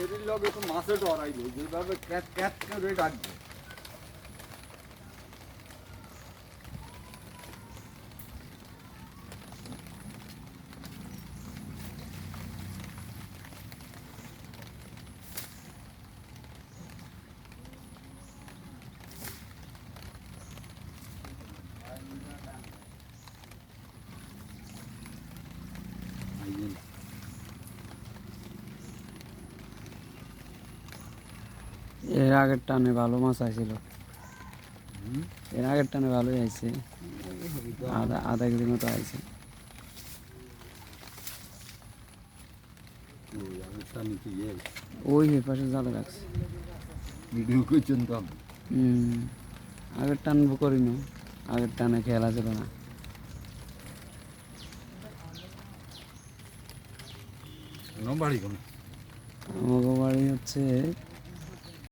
নদীর লগে তো মাছে ডরাইবে যেভাবে ক্যাট ক্যাট করে ডাকবে এর আগের টানে ভালো মাছ আইছিল এর আগের টানে ভালোই আইছে। আধা আধা কেজির মতো আইছে। ওই পাশে জালে রাখছে। ভিডিও করছেন তো আগের টান করি না আগের টানে খেলা ছিল না। বাড়ি কোনো? আমাকে বাড়ি হচ্ছে